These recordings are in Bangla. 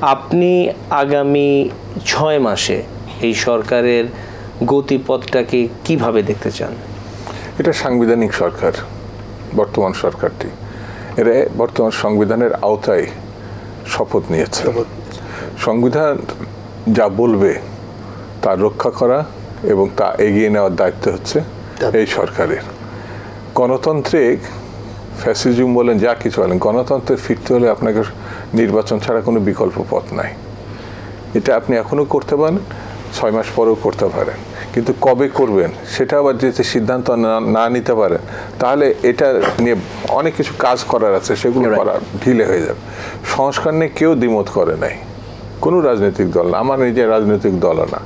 আপনি আগামী ছয় মাসে এই সরকারের গতিপথটাকে কীভাবে দেখতে চান? এটা সাংবিধানিক সরকার বর্তমান সরকারটি। এরা বর্তমান সংবিধানের আওতায় শপথ নিয়েছে। সংবিধান যা বলবে তা রক্ষা করা এবং তা এগিয়ে নেওয়ার দায়িত্ব হচ্ছে এই সরকারের। গণতান্ত্রিক ফ্যাসিজম বলেন যা কিছু বলেন গণতন্ত্রে ফিরতে হলে আপনাকে নির্বাচন ছাড়া কোনো বিকল্প পথ নাই। এটা আপনি এখনও করতে পারেন ছয় মাস পরেও করতে পারেন। কিন্তু কবে করবেন সেটা আবার যদি সিদ্ধান্ত না- না নিতে পারেন তাহলে এটা নিয়ে অনেক কিছু কাজ করার আছে সেগুলো করা ঢিলে হয়ে যাবে। সংস্কার নিয়ে কেউ দ্বিমত করে নাই। কোনো রাজনৈতিক দল না আমার নিজের রাজনৈতিক দলও না।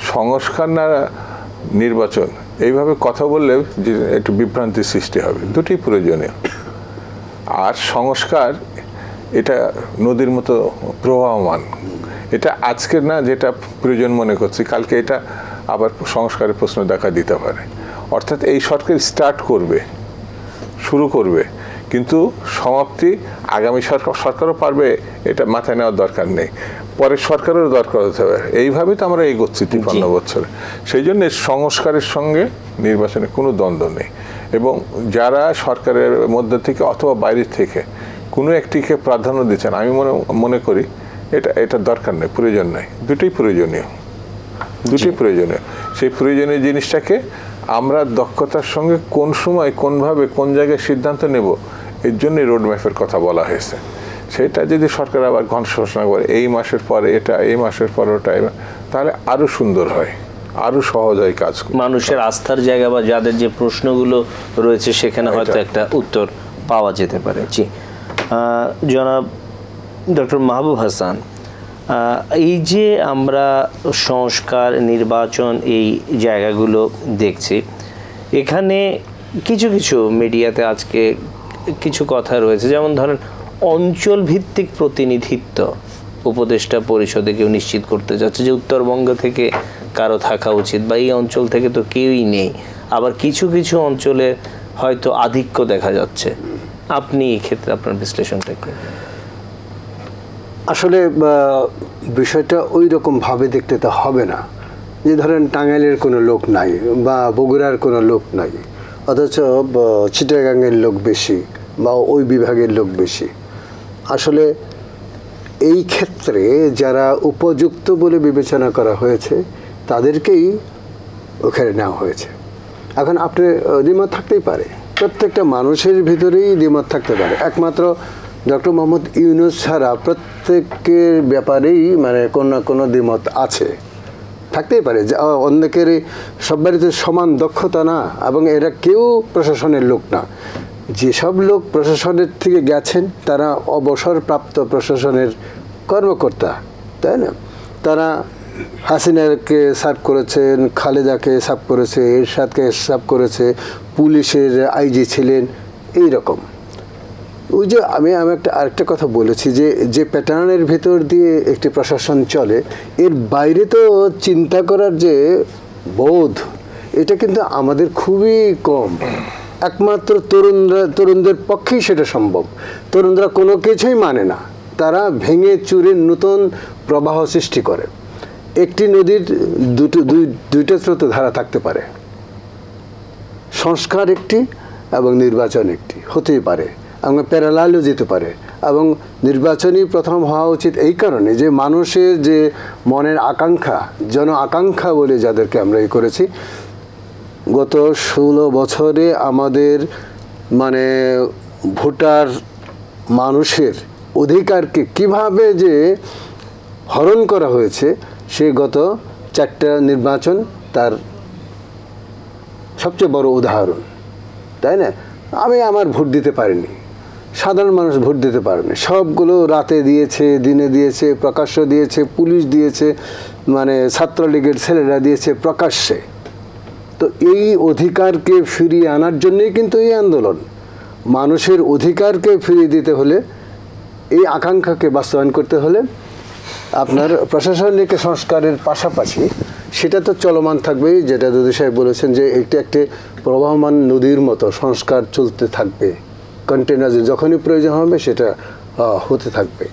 সংস্কার না নির্বাচন এইভাবে কথা বললে যে একটু বিভ্রান্তির সৃষ্টি হবে দুটি প্রয়োজনীয়। আর সংস্কার এটা নদীর মতো প্রবাহমান। এটা আজকের না যেটা প্রয়োজন মনে করছি কালকে এটা আবার সংস্কারের প্রশ্ন দেখা দিতে পারে। অর্থাৎ এই সরকার স্টার্ট করবে শুরু করবে কিন্তু সমাপ্তি আগামী সরকার সরকারও পারবে এটা মাথায় নেওয়ার দরকার নেই। পরের সরকারেরও দরকার হতে হবে। এইভাবেই তো আমরা এগোচ্ছি তিপ্পান্ন বছরে। সেই জন্য সংস্কারের সঙ্গে নির্বাচনে কোনো দ্বন্দ্ব নেই। এবং যারা সরকারের মধ্যে থেকে অথবা বাইরের থেকে কোনো একটিকে প্রাধান্য দিচ্ছেন আমি মনে মনে করি এটা এটা দরকার নেই প্রয়োজন নেই। দুটোই প্রয়োজনীয়। দুটি প্রয়োজনীয়। সেই প্রয়োজনীয় জিনিসটাকে আমরা দক্ষতার সঙ্গে কোন সময় কোনভাবে কোন জায়গায় সিদ্ধান্ত নেব এর জন্য রোডম্যাপের কথা বলা হয়েছে। সেটা যদি সরকার আবার ঘন ঘোষণা করে এই মাসের পরে এটা এই মাসের পর ওটা তাহলে আরও সুন্দর হয় আরও সহজ হয় কাজ। মানুষের আস্থার জায়গা বা যাদের যে প্রশ্নগুলো রয়েছে সেখানে হয়তো একটা উত্তর পাওয়া যেতে পারে। জি। জনাব ডক্টর মাহবুব হাসান এই যে আমরা সংস্কার, নির্বাচন এই জায়গাগুলো দেখছি, এখানে কিছু কিছু মিডিয়াতে আজকে কিছু কথা রয়েছে। যেমন ধরেন অঞ্চল ভিত্তিক প্রতিনিধিত্ব উপদেষ্টা পরিষদে কেউ নিশ্চিত করতে যাচ্ছে যে উত্তরবঙ্গ থেকে কারও থাকা উচিত বা এই অঞ্চল থেকে তো কেউই নেই। আবার কিছু কিছু অঞ্চলে হয়তো আধিক্য দেখা যাচ্ছে। আপনি এই ক্ষেত্রে আপনার বিশ্লেষণটা কি? আসলে বিষয়টা ওই রকম ভাবে দেখতে তো হবে না। যে ধরেন টাঙ্গাইলের কোনো লোক নাই বা বগুড়ার কোনো লোক নাই অথচ বা, চিটাগাংয়ের লোক বেশি বা ওই বিভাগের লোক বেশি। আসলে এই ক্ষেত্রে যারা উপযুক্ত বলে বিবেচনা করা হয়েছে তাদেরকেই ওখানে নেওয়া হয়েছে। এখন আপনি দ্বিমত থাকতেই পারে। প্রত্যেকটা মানুষের ভিতরেই দ্বিমত থাকতে পারে। একমাত্র ডক্টর মোহাম্মদ ইউনুস ছাড়া প্রত্যেকের ব্যাপারেই মানে কোনো না কোনো দ্বিমত আছে। থাকতেই পারে অনেকের সবারই তো সমান দক্ষতা না এবং এরা কেউ প্রশাসনের লোক না। যেসব লোক প্রশাসনের থেকে গেছেন, তারা অবসরপ্রাপ্ত প্রশাসনের কর্মকর্তা, তাই না? তারা হাসিনাকে সার্ভ করেছেন, খালেদাকে সার্ভ করেছে, এরশাদকে সার্ভ করেছে, পুলিশের আইজি ছিলেন, এই রকম। ওই যে আমি আমি একটা, আরেকটা কথা বলেছি যে যে প্যাটার্নের ভেতর দিয়ে একটি প্রশাসন চলে, এর বাইরে তো চিন্তা করার যে বোধ, এটা কিন্তু আমাদের খুবই কম। একমাত্র তরুণরা, তরুণদের পক্ষেই সেটা সম্ভব। তরুণরা কোনো কিছুই মানে না। তারা ভেঙে চুরে নতুন প্রবাহ সৃষ্টি করে। একটি নদীর দুটো, দুই, দুইটা স্রোতধারা থাকতে পারে। সংস্কার একটি এবং নির্বাচন একটি, হতেই পারে। এবং প্যারালালও যেতে পারে। এবং নির্বাচনই প্রথম হওয়া উচিত এই কারণে যে মানুষের যে মনের আকাঙ্ক্ষা, জন আকাঙ্ক্ষা বলে যাদেরকে আমরা এই করেছি, গত ষোলো বছরে আমাদের মানে ভোটার মানুষের অধিকারকে কীভাবে যে হরণ করা হয়েছে সে গত চারটা নির্বাচন তার সবচেয়ে বড় উদাহরণ, তাই না? আমি আমার ভোট দিতে পারিনি, সাধারণ মানুষ ভোট দিতে পারেনি। সবগুলো রাতে দিয়েছে, দিনে দিয়েছে, প্রকাশ্য দিয়েছে, পুলিশ দিয়েছে মানে ছাত্রলীগের ছেলেরা দিয়েছে প্রকাশ্যে। তো এই অধিকারকে ফিরিয়ে আনার জন্যই কিন্তু এই আন্দোলন। মানুষের অধিকারকে ফিরিয়ে দিতে হলে, এই আকাঙ্ক্ষাকে বাস্তবায়ন করতে হলে আপনার প্রশাসনিক সংস্কারের পাশাপাশি সেটা তো চলমান থাকবেই, যেটা দুদু সাহেব বলেছেন যে একটি একটি প্রবাহমান নদীর মতো সংস্কার চলতে থাকবে। কন্টেনার যখনই প্রয়োজন হবে সেটা হতে থাকবে।